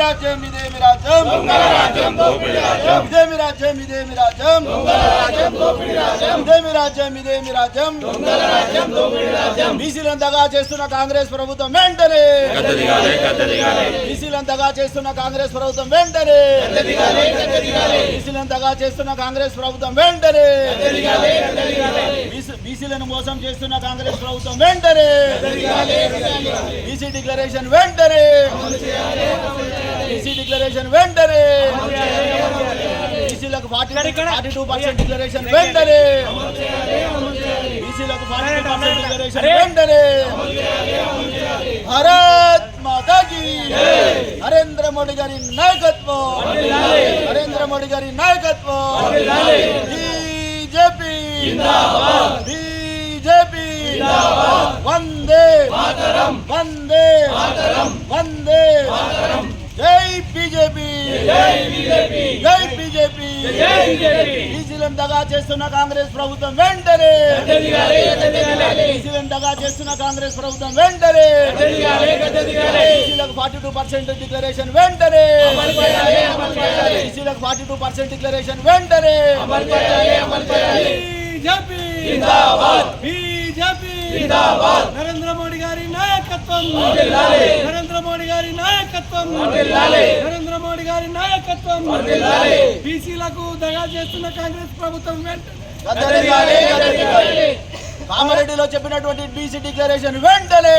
రాజ్యం ఇదేమి రాజ్యం ఇదేమి రాజ్యం ఇదేమి రాజ్యం? ఇదేమి రాజ్యం ఇదేమి రాజ్యం? బీసీలంతగా చేస్తున్న కాంగ్రెస్ ప్రభుత్వం వెంటనే. బీసీలంతగా చేస్తున్న కాంగ్రెస్ ప్రభుత్వం వెంటనే. బీసీలంతగా చేస్తున్న కాంగ్రెస్ ప్రభుత్వం వెంటనే. బీసీ- బీసీలను మోసం చేస్తున్న కాంగ్రెస్ ప్రభుత్వం వెంటనే. బీసీ డిక్లరేషన్ వెంటనే. డిక్లరేషన్ వెంటనే. బీసీలకు forty forty two percent declaration వెంటనే. బీసీలకు ఫార్టీ టూ పర్సెంట్ డిక్లరేషన్ వెంటనే. భారత్ మాతాకి నరేంద్ర మోడీ గారి నాయకత్వం. నరేంద్ర మోడీ గారి నాయకత్వం. బీజేపీ బీజేపీ వందే వందే జై బీజేపీ జై బీజేపీ. బీసీలను దగా చేస్తున్న కాంగ్రెస్ ప్రభుత్వం వెంటనే. బీసీలను దగా చేస్తున్న కాంగ్రెస్ ప్రభుత్వం వెంటనే. బీసీలకు ఫార్టీ టూ పర్సెంట్ డిక్లరేషన్ వెంటనే. బీసీలకు ఫార్టీ టూ పర్సెంట్ డిక్లరేషన్ వెంటనే. బీజేపీ. బీజేపీ. నరేంద్ర మోడీ గారి నాయకత్వం. నరేంద్ర మోడీ గారి నాయకత్వం. నరేంద్ర మోడీ గారి నాయకత్వం. బీసీలకు దగా చేస్తున్న కాంగ్రెస్ ప్రభుత్వం. కామారెడ్డిలో చెప్పినటువంటి బీసీ డిక్లరేషన్ వెంటనే.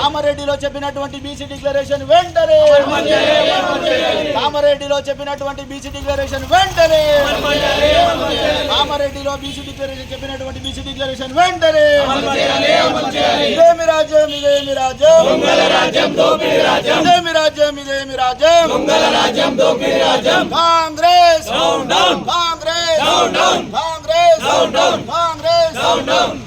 కామారెడ్డిలో చెప్పినటువంటి బీసీ డిక్లరేషన్ వెంటనే. కామారెడ్డిలో చెప్పినటువంటి బీసీ డిక్లరేషన్ వెంటనే. కామారెడ్డిలో బీసీ డిక్లరేషన్ చెప్పినటువంటి బీసీ డిక్లరేషన్ వెంటనే. ఇదేమి రాజ్యం ఇదేమి రాజ్యం ఇదేమి రాజ్యం ఇదేమి రాజ్యం కాంగ్రెస్. కాంగ్రెస్. కాంగ్రెస్. కాంగ్రెస్.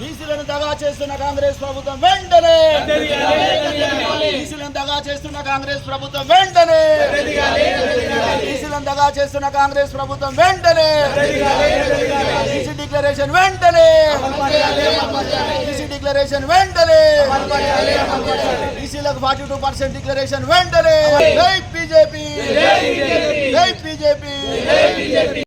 బీసీలను దగా చేస్తున్న కాంగ్రెస్ ప్రభుత్వం వెంటనే. బీసీలను దగా చేస్తున్న కాంగ్రెస్ ప్రభుత్వం వెంటనే. బీసీలను దగా చేస్తున్న కాంగ్రెస్ ప్రభుత్వం వెంటనే బీసీ డిక్లరేషన్ వెంటనే బీసీ డిక్లరేషన్ వెంటనే బీసీలకు ఫార్టీ టూ పర్సెంట్ డిక్లరేషన్ వెంటనే జై బీజేపీ జై బీజేపీ.